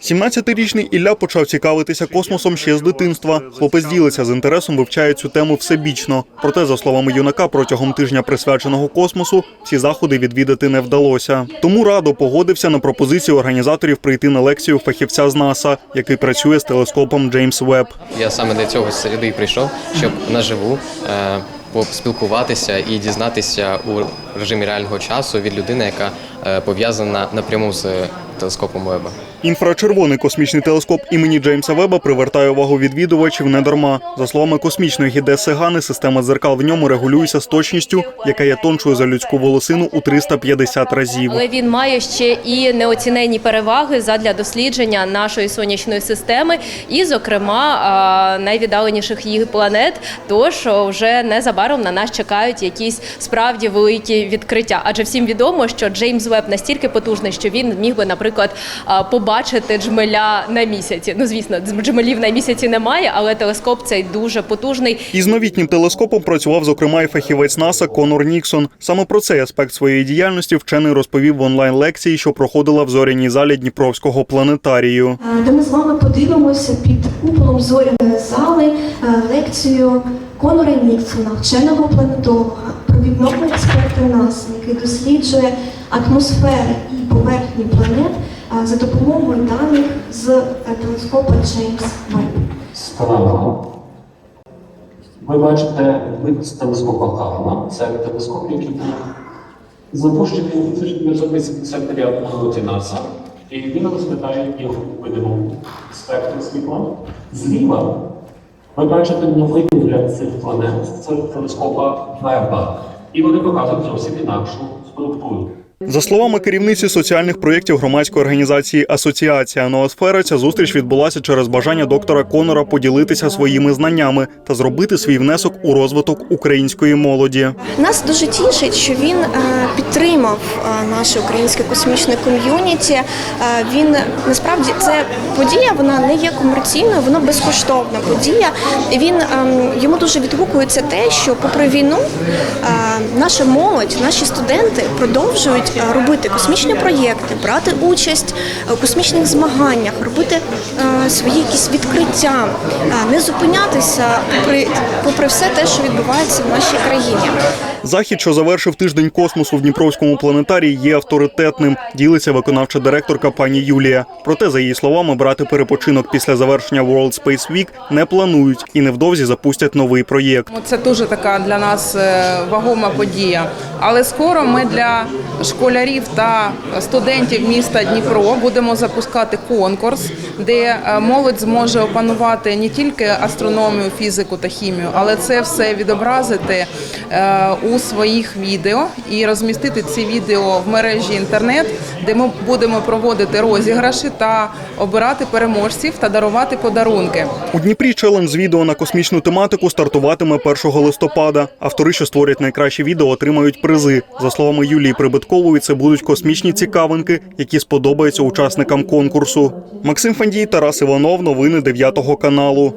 17-річний Ілля почав цікавитися космосом ще з дитинства. Хлопець ділиться з інтересом, вивчає цю тему всебічно. Проте, за словами юнака, протягом тижня присвяченого космосу всі заходи відвідати не вдалося. Тому радо погодився на пропозицію організаторів прийти на лекцію фахівця з НАСА, який працює з телескопом Джеймс Веб. Я саме для цього і прийшов, щоб наживу е, поспілкуватися і дізнатися у режимі реального часу від людини, яка е, пов'язана напряму з телескопом Веба. Інфрачервоний космічний телескоп імені Джеймса Веба привертає увагу відвідувачів не дарма. За словами космічної гідеси Гани, система дзеркал в ньому регулюється з точністю, яка є тоншою за людську волосину у 350 разів. Але він має ще і неоціненні переваги задля дослідження нашої сонячної системи, і, зокрема, найвіддаленіших її планет. Тож вже незабаром на нас чекають якісь справді великі відкриття. Адже всім відомо, що Джеймс Веб настільки потужний, що він міг би, наприклад, а, побачити джмеля на місяці. Ну, звісно, джмелів на місяці немає, але телескоп цей дуже потужний. Із новітнім телескопом працював зокрема і фахівець НАСА Конор Ніксон. Саме про цей аспект своєї діяльності вчений розповів в онлайн лекції, що проходила в зоряній залі Дніпровського планетарію. Е, де ми з вами подивимося під куполом зоряної зали е, лекцію Конора Ніксона, вченого планетолога, провідного експерта НАСА, який досліджує атмосфери і поверхні планет за допомогою даних з е, телескопа Джеймс Веб. Справа. Ви бачите вид з телескопа Хаббла. Це телескоп, який був запущений у 1989 році НАСА. І він розглядає його видимому спектру світла. Зліва ви бачите новий вигляд цих планет з телескопа Веба. І вони показують зовсім інакшу структуру. За словами керівниці соціальних проєктів громадської організації Асоціація Ноосфера, ця зустріч відбулася через бажання доктора Конора поділитися своїми знаннями та зробити свій внесок у розвиток української молоді. Нас дуже тішить, що він е, підтримав е, наше українське космічне ком'юніті. Е, Він насправді це подія, вона не є комерційною, вона безкоштовна подія. Він йому дуже відгукується те, що попри війну наша молодь, наші студенти продовжують робити космічні проєкти, брати участь у космічних змаганнях, робити е, свої якісь відкриття, е, не зупинятися попри, попри все те, що відбувається в нашій країні. Захід, що завершив тиждень космосу в Дніпровському планетарії, є авторитетним. Ділиться виконавча директорка пані Юлія. Проте, за її словами, брати перепочинок після завершення World Space Week не планують і невдовзі запустять новий проєкт. Ну, Це дуже така для нас е, вагома подія. Але скоро ми для школярів та студентів міста Дніпро будемо запускати конкурс, де е, молодь зможе опанувати не тільки астрономію, фізику та хімію, але це все відобразити е, у своїх відео і розмістити ці відео в мережі інтернет, де ми будемо проводити розіграші та обирати переможців та дарувати подарунки. У Дніпрі челендж відео на космічну тематику стартуватиме 1 листопада. Автори, що створять найкращі відео, отримають призи. За словами Юлії Прибиткової, це будуть космічні цікавинки, які сподобаються учасникам конкурсу. Максим Фандій, Тарас Іванов. Новини 9 каналу.